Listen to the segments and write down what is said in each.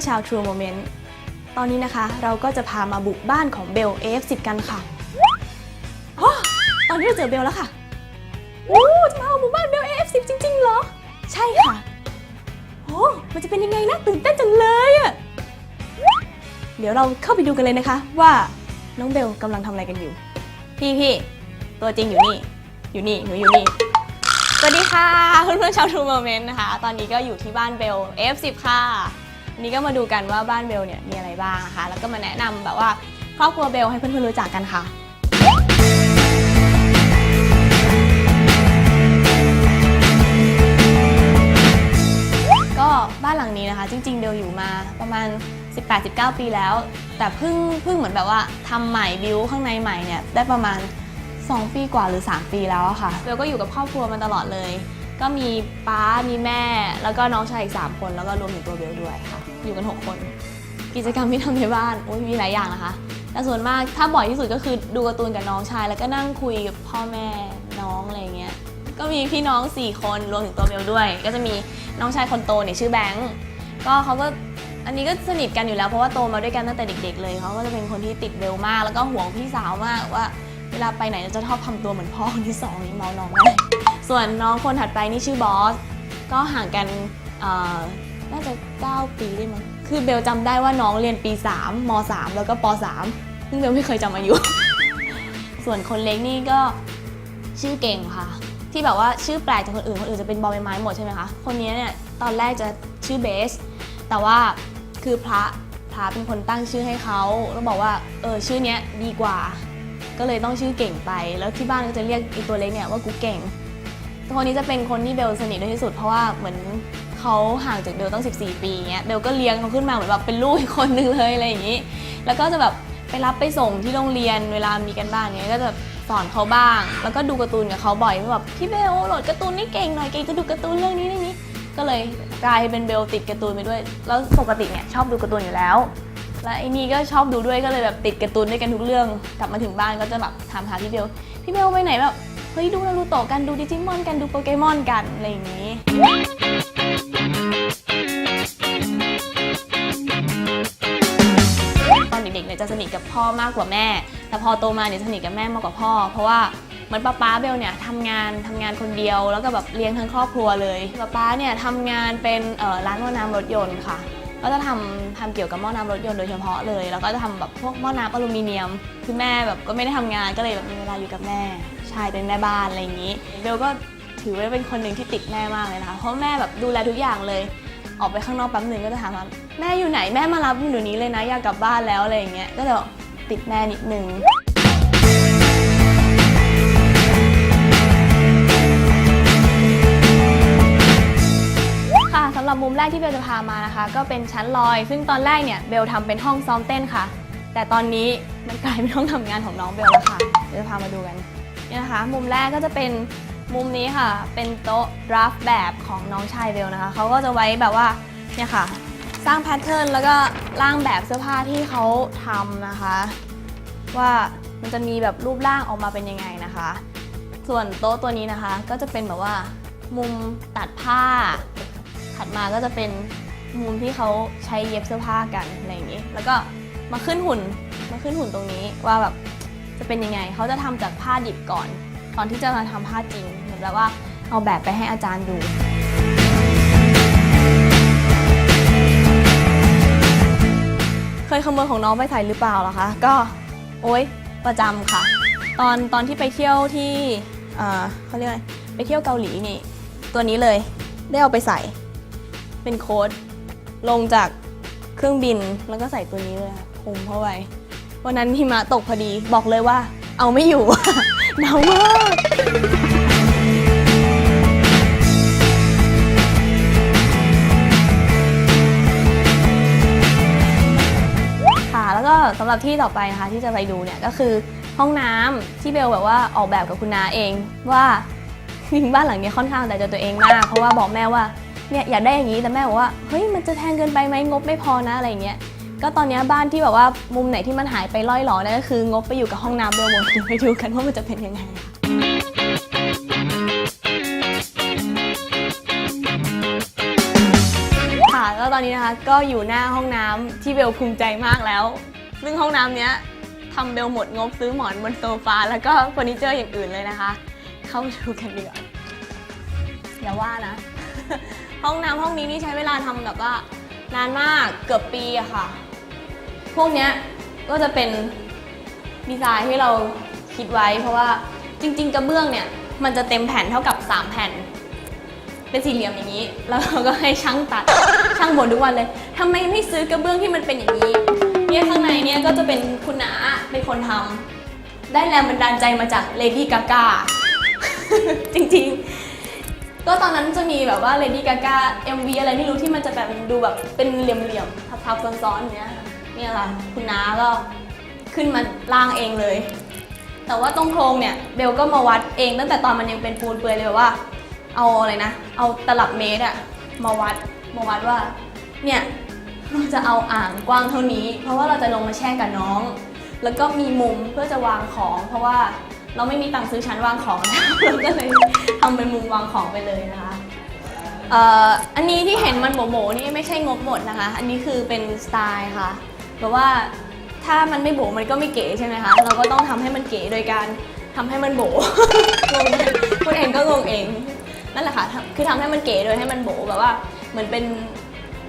ื่อนๆ ชาว True Moment ตอนนี้นะคะเราก็จะพามาบุกบ้านของเบล AF10 กันค่ะโอ๋อตอนนี้เราเจอเบลแล้วค่ะโอ้จะมาเอาบุกบ้านเบล AF10 จริงๆเหรอ ใช่ค่ะโอ้มันจะเป็นยังไงนะตื่นเต้นจังเลยอะเดี๋ยวเราเข้าไปดูกันเลยนะคะ ว่าน้องเบลกำลังทำอะไรกันอยู่ พี่พี่ตัวจริงอยู่นี่ อยู่นี่หนูอยู่นี่สวัสดีค่ะเพื่อนๆชาวทูโมเมนต์นะคะ ตอนนี้ก็อยู่ที่บ้านเบล F10 ค่ะ นนี้ก็มาดูกันว่าบ้านเบลเนี่ยมีอะไรบ้างนะคะแล้วก็มาแนะนำแบบว่าครอบครัวเบลให้เพื่อนๆรู้จักกันค่ะ ก็บ้านหลังนี้นะคะ จริง ๆ เบลอยู่มาประมาณ 18-19 ปีแล้ว แต่เพิ่งเพิ่งเหมือนแบบว่าทำใหม่บิวข้างในใหม่เนี่ยได้ประมาณ 2 ปีกว่าหรือ 3 ปีแล้วอะค่ะเบลก็อยู่กับครอบครัวมาตลอดเลย ก็มีป้ามีแม่ แล้วก็น้องชายอีก 3 คนแล้วก็รวมถึงตัวเบลด้วยค่ะ อยู่กัน 6 คน กิจกรรมที่ทำในบ้านโอ้ยมีหลายอย่างนะคะ แต่ส่วนมากถ้าบ่อยที่สุดก็คือดูการ์ตูนกับน้องชาย แล้วก็นั่งคุยกับพ่อแม่น้องอะไรเงี้ยก็มีพี่น้อง 4 คนรวมถึงตัวเบลด้วย ก็จะมีน้องชายคนโตเนี่ยชื่อแบงค์ก็เขาก็อันนี้ก็สนิทกันอยู่แล้วเพราะว่าโตมาด้วยกันตั้งแต่เด็ก ๆ เลยเขาก็จะเป็นคนที่ติดเบลมาก แล้วก็ห่วงพี่สาวมากว่า เวลาไปไหนจะชอบทำตัวเหมือนพ่อคนที่สองนี่เมาน้องได้ส่วนน้องคนถัดไปนี่ชื่อบอสก็ห่างกันอ น่าจะ 9 ปีได้มั้งคือเบลจำได้ว่าน้องเรียนปี3ม3แล้วก็ป3ซึ่งเบลไม่เคยจำอายุ ส่วนคนเล็กนี่ก็ชื่อเก่งค่ะ ที่แบบว่าชื่อแปลกจากคนอื่นคนอื่นจะเป็นบอใบไม้หมดใช่ไหมคะคนนี้เนี่ยตอนแรกจะชื่อเบส แต่ว่าคือพระพระเป็นคนตั้งชื่อให้เขาแล้วบอกว่าเออชื่อเนี้ยดีกว่า ก็เลยต้องชื่อเก่งไป แล้วที่บ้านก็จะเรียกอีตัวเล็กเนี่ยว่ากูเก่งตัวคนนี้จะเป็นคนที่เบลสนิทด้วยที่สุดเพราะว่าเหมือน เขาห่างจากเบลตั้ง 14 ปีเงี้ยเบลก็เลี้ยงเขาขึ้นมาเหมือนแบบเป็นลูกอีกคนนึงเลยอะไรอย่างนี้ แล้วก็จะแบบไปรับไปส่งที่โรงเรียนเวลามีกันบ้านเงี้ยก็จะสอนเขาบ้าง แล้วก็ดูการ์ตูนกับเขาบ่อยแบบพี่เบลโหลดการ์ตูนนี่เก่งหน่อยเก่งจะดูการ์ตูนเรื่องนี้เรื่องนี้ ก็เลยกลายเป็นเบลติดการ์ตูนไปด้วย แล้วปกติเนี่ยชอบดูการ์ตูนอยู่แล้วและไอ้นี่ก็ชอบดูด้วยก็เลยแบบติดการ์ตูนด้วยกันทุกเรื่อง กลับมาถึงบ้านก็จะแบบถามหาพี่เบลพี่เบลไปไหนแบบเฮ้ยดูนารูโตะกันดูดิจิมอนกันดูโปเกมอนกันอะไรอย่างนี้ กับพ่อมากกว่าแม่ แต่พอโตมาเนี่ยสนิทกับแม่มากกว่าพ่อ เพราะว่าเหมือนป้าป๊าเบลเนี่ยทำงานทำงานคนเดียว แล้วก็แบบเลี้ยงทั้งครอบครัวเลยป้าป๊าเนี่ยทำงานเป็นร้านหม้อน้ำรถยนต์ค่ะ ก็จะทำทำเกี่ยวกับหม้อน้ำรถยนต์โดยเฉพาะเลย แล้วก็จะทำแบบพวกหม้อน้ำอลูมิเนียม คือแม่แบบก็ไม่ได้ทำงานก็เลยแบบมีเวลาอยู่กับแม่ใช่เป็นแม่บ้านอะไรอย่างนี้เบลก็ถือว่าเป็นคนหนึ่งที่ติดแม่มากเลยนะคะเพราะแม่แบบดูแลทุกอย่างเลย ออกไปข้างนอกแป๊บหนึ่งก็จะถามว่าแม่อยู่ไหนแม่มารับอยู่เดี๋ยวนี้เลยนะอยากกลับบ้านแล้วอะไรอย่างเงี้ยก็จะติดแม่นิดนึงค่ะสำหรับมุมแรกที่เบลจะพามานะคะ ก็เป็นชั้นลอย ซึ่งตอนแรกเนี่ยเบลทำเป็นห้องซ้อมเต้นค่ะ แต่ตอนนี้มันกลายเป็นห้องทำงานของน้องเบลแล้วค่ะเดี๋ยวจะพามาดูกันนี่นะคะ มุมแรกก็จะเป็น มุมนี้ค่ะ เป็นโต๊ะดราฟแบบของน้องชายเบลนะคะ เขาก็จะไว้แบบว่าเนี่ยค่ะ สร้างแพทเทิร์นแล้วก็ร่างแบบเสื้อผ้าที่เขาทำนะคะ ว่ามันจะมีแบบรูปร่างออกมาเป็นยังไงนะคะ ส่วนโต๊ะตัวนี้นะคะ ก็จะเป็นแบบว่ามุมตัดผ้า ถัดมาก็จะเป็นมุมที่เขาใช้เย็บเสื้อผ้ากันอะไรอย่างนี้ แล้วก็มาขึ้นหุ่นมาขึ้นหุ่นตรงนี้ว่าแบบจะเป็นยังไง เขาจะทำจากผ้าดิบก่อน อนที่จะมาทำผ้าจริงเหมือนแบบว่าเอาแบบไปให้อาจารย์ดู เคยขโมยของน้องไปใส่หรือเปล่าล่ะคะ ก็โอ๊ยประจำค่ะ ตอนตอนที่ไปเที่ยวที่เอ่อเขาเรียกอะไรไปเที่ยวเกาหลีนี่ ตัวนี้เลยได้เอาไปใส่ เป็นโค้ดลงจากเครื่องบินแล้วก็ใส่ตัวนี้เลยค่ะคลุมเข้าไปวันนั้นหิมะตกพอดีบอกเลยว่า เอาไม่อยู่ หนาวมากค่ะแล้วก็สำหรับที่ต่อไปนะคะที่จะไปดูเนี่ยก็คือห้องน้ำที่เบลแบบว่าออกแบบกับคุณนาเองว่าจริงๆบ้านหลังเนี้ยค่อนข้างแต่ใจตัวเองมากเพราะว่าบอกแม่ว่าเนี่ยอยากได้อย่างนี้แต่แม่บอกว่าเฮ้ยมันจะแพงเกินไปไหมงบไม่พอนะอะไรอย่างเงี้ย ก็ตอนนี้บ้านที่แบบว่ามุมไหนที่มันหายไปล่อยหลอเนี่ยก็คืองบไปอยู่กับห้องน้ำเบลหมดเดี๋ยวไปดูกันว่ามันจะเป็นยังไงค่ะค่ะก็ตอนนี้นะคะก็อยู่หน้าห้องน้ำที่เบลภูมิใจมากแล้ว ซึ่งห้องน้ำเนี้ยทำเบลหมดงบซื้อหมอนบนโซฟาแล้วก็เฟอร์นิเจอร์อย่างอื่นเลยนะคะ เข้ามาดูกันดีกว่าอย่าว่านะ ห้องน้ำห้องนี้นี่ใช้เวลาทำแบบว่านานมากเกือบปีอะค่ะ พวกเนี้ยก็จะเป็นดีไซน์ที่เราคิดไว้ เพราะว่าจริง ๆ กระเบื้องเนี่ยมันจะเต็มแผ่นเท่ากับ 3 แผ่น เป็นสี่เหลี่ยมอย่างนี้ แล้วเราก็ให้ช่างตัดช่างบ่นทุกวันเลยทำไมไม่ซื้อกระเบื้องที่มันเป็นอย่างนี้เนี่ยข้างในเนี่ยก็จะเป็นคุณนาเป็นคนทำได้แรงบันดาลใจมาจากเลดี้กากาจริงๆ ก็ตอนนั้นจะมีแบบว่า Lady Gaga MV อะไรไม่รู้ที่มันจะแบบดูแบบเป็นเหลี่ยมๆทับๆซ้อนๆอย่างเนี้ยค่ะ เนี่ยค่ะ คุณน้าก็ขึ้นมาล่างเองเลย แต่ว่าตรงโครงเนี่ยเบลก็มาวัดเอง ตั้งแต่ตอนมันยังเป็นปูนเปลือยเลยว่า เอาอะไรนะ เอาตลับเมตรอะมาวัดมาวัดว่า เนี่ยเราจะเอาอ่างกว้างเท่านี้ เพราะว่าเราจะลงมาแช่กับน้อง แล้วก็มีมุมเพื่อจะวางของ เพราะว่าเราไม่มีตังค์ซื้อชั้นวางของเราก็เลยทำเป็นมุมวางของไปเลยนะคะเอ่ออันนี้ที่เห็นมันโหมๆนี่ไม่ใช่งบหมดนะคะ อันนี้คือเป็นสไตล์ค่ะ แบบว่าถ้ามันไม่โบมันก็ไม่เก๋ใช่ไหมคะ เราก็ต้องทำให้มันเก๋โดยการทำให้มันโบงงคุณเองก็งงเอง นั่นแหละค่ะ คือทำให้มันเก๋โดยให้มันโบแบบว่าเหมือนเป็น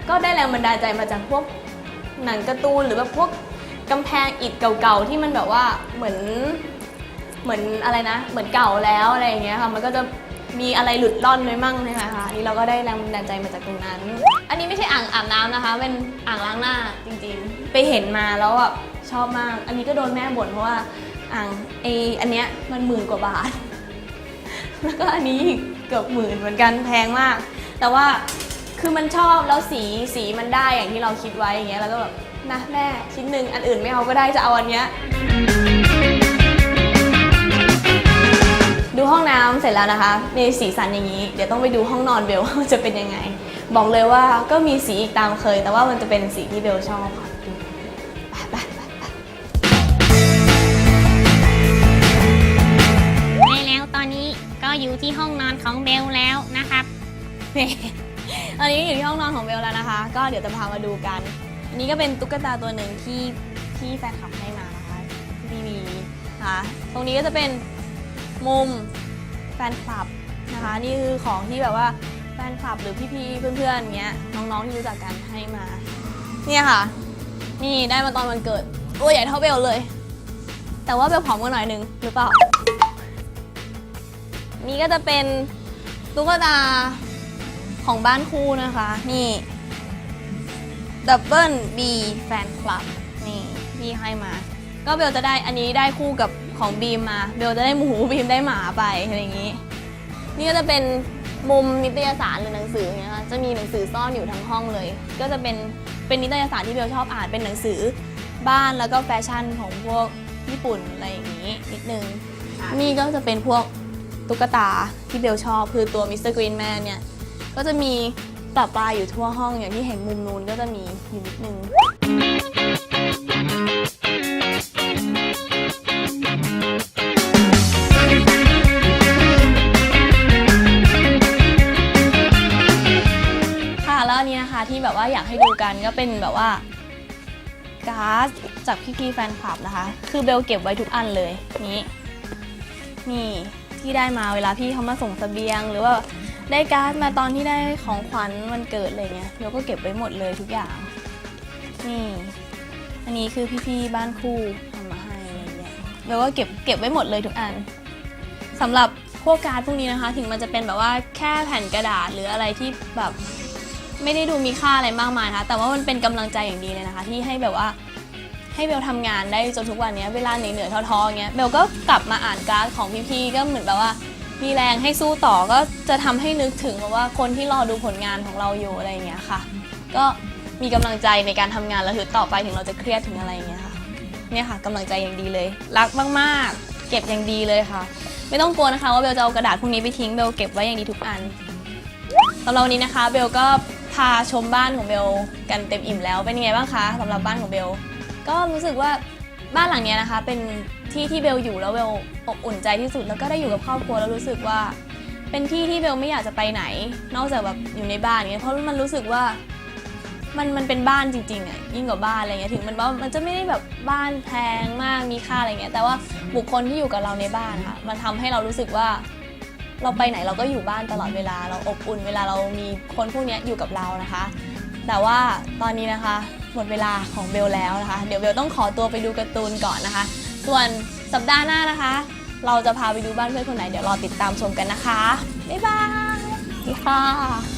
ก็ได้แรงบันดาลใจมาจากพวกหนังการ์ตูนหรือแบบพวกกำแพงอิฐเก่าๆที่มันแบบว่าเหมือนเหมือนอะไรนะ เหมือนเก่าแล้วอะไรอย่างเงี้ยค่ะ มันก็จะ มีอะไรหลุดล่อนไว้มั่งใช่ไหมคะอันนี่เราก็ได้แรงบันดาลใจมาจากตรงนั้น อันนี้ไม่ใช่อ่างอาบน้ำนะคะ เป็นอ่างล้างหน้าจริงๆ ไปเห็นมาแล้วอะชอบมาก อันนี้ก็โดนแม่บ่นเพราะว่าอ่างไออันเนี้ยมันหมื่นกว่าบาท แล้วก็อันนี้อีกเกือบหมื่นเหมือนกันแพงมาก แต่ว่าคือมันชอบแล้วสีสีมันได้อย่างที่เราคิดไว้อย่างเงี้ยแล้วก็แบบนะแม่ชิ้นหนึ่งอันอื่นไม่เอาก็ได้จะเอาอันเนี้ย ดูห้องน้ำเสร็จแล้วนะคะมีสีสันอย่างนี้ เดี๋ยวต้องไปดูห้องนอนเบลว่าจะเป็นยังไง บอกเลยว่าก็มีสีอีกตามเคย แต่ว่ามันจะเป็นสีที่เบลชอบค่ะไปไปไปไปได้แล้วตอนนี้ก็อยู่ที่ห้องนอนของเบลแล้วนะครับตอนนี้อยู่ที่ห้องนอนของเบลแล้วนะคะ ก็เดี๋ยวจะพามาดูกัน อันนี้ก็เป็นตุ๊กตาตัวหนึ่งที่ที่แฟนคลับให้มานะคะที่มีนะคะตรงนี้ก็จะเป็น มุมแฟนคลับนะคะ นี่คือของที่แบบว่าแฟนคลับหรือพี่ๆเพื่อนๆเงี้ยน้องๆที่รู้จักกันให้มา เนี่ยค่ะ นี่ได้มาตอนวันเกิดตัวใหญ่เท่าเบลเลย แต่ว่าเบลผอมกว่าหน่อยนึงหรือเปล่า นี่ก็จะเป็นตุ๊กตาของบ้านคู่นะคะ นี่ดับเบิลบีแฟนคลับนี่พี่ให้มา ก็เบลจะได้อันนี้ได้คู่กับ ของบีมมาเบลจะได้หมูบีมได้หมาไปอะไรอย่างนี้ นี่ก็จะเป็นมุมนิตยสารหรือหนังสืออย่างเงี้ยค่ะจะมีหนังสือซ่อนอยู่ทั้งห้องเลย ก็จะเป็นเป็นนิตยสารที่เบลชอบอ่านเป็นหนังสือบ้านแล้วก็แฟชั่นของพวกญี่ปุ่นอะไรอย่างนี้นิดนึงนี่ก็จะเป็นพวกตุ๊กตาที่เบลชอบคือตัวมิสเตอร์กรีนแมนเนี่ยก็จะมีปรับปลายอยู่ทั่วห้องอย่างที่เห็นมุมนู้นก็จะมีอยู่นิดนึง นะคะที่แบบว่าอยากให้ดูกันก็เป็นแบบว่าการ์ดจากพี่ๆแฟนคลับนะคะ คือเบลเก็บไว้ทุกอันเลยนี้นี่ที่ได้มาเวลาพี่เขามาส่งเสบียง หรือว่าได้การ์ดมาตอนที่ได้ของขวัญวันเกิดอะไรเงี้ยเราก็เก็บไว้หมดเลยทุกอย่างนี่อันนี้คือพี่ๆบ้านคู่ทำมาให้อะไรเงี้ยเราก็เก็บเก็บไว้หมดเลยทุกอันสำหรับพวกการ์ดพวกนี้นะคะ ถึงมันจะเป็นแบบว่าแค่แผ่นกระดาษหรืออะไรที่แบบ ไม่ได้ดูมีค่าอะไรมากมายนะคะแต่ว่ามันเป็นกำลังใจอย่างดีเลยนะคะ ที่ให้แบบว่าให้เบลทำงานได้จนทุกวันนี้เวลาเหนื่อยๆท้อๆอย่างเงี้ยเบลก็กลับมาอ่านการ์ดของพี่ๆก็เหมือนแบบว่ามีแรงให้สู้ต่อก็จะทำให้นึกถึงว่าคนที่รอดูผลงานของเราอยู่อะไรอย่างเงี้ยค่ะ ก็มีกำลังใจในการทำงานแล้วถือต่อไปถึงเราจะเครียดถึงอะไรอย่างเงี้ยค่ะเนี่ยค่ะกำลังใจอย่างดีเลย รักมากๆ เก็บอย่างดีเลยค่ะ ไม่ต้องกลัวนะคะว่าเบลจะเอากระดาษพวกนี้ไปทิ้งเบลเก็บไว้อย่างดีทุกอันสำหรับวันนี้นะคะเบลก็ พาชมบ้านของเบลกันเต็มอิ่มแล้วเป็นยังไงบ้างคะสำหรับบ้านของเบล ก็รู้สึกว่าบ้านหลังเนี้ยนะคะ เป็นที่ที่เบลอยู่แล้วเบลอบอุ่นใจที่สุดแล้วก็ได้อยู่กับครอบครัวแล้วรู้สึกว่า เป็นที่ที่เบลไม่อยากจะไปไหน นอกจากแบบอยู่ในบ้านเงี้ยเพราะมันรู้สึกว่ามันมันเป็นบ้านจริงๆอะยิ่งกว่าบ้านอะไรเงี้ยถึงมันว่ามันจะไม่ได้แบบบ้านแพงมากมีค่าอะไรเงี้ยแต่ว่าบุคคลที่อยู่กับเราในบ้านค่ะมันทำให้เรารู้สึกว่า เราไปไหนเราก็อยู่บ้านตลอดเวลาเราอบอุ่นเวลาเรามีคนพวกนี้อยู่กับเรานะคะ แต่ว่าตอนนี้นะคะหมดเวลาของเบลแล้วนะคะ เดี๋ยวเบลต้องขอตัวไปดูการ์ตูนก่อนนะคะ ส่วนสัปดาห์หน้านะคะ เราจะพาไปดูบ้านเพื่อนคนไหนเดี๋ยวรอติดตามชมกันนะคะบ๊ายบายค่ะ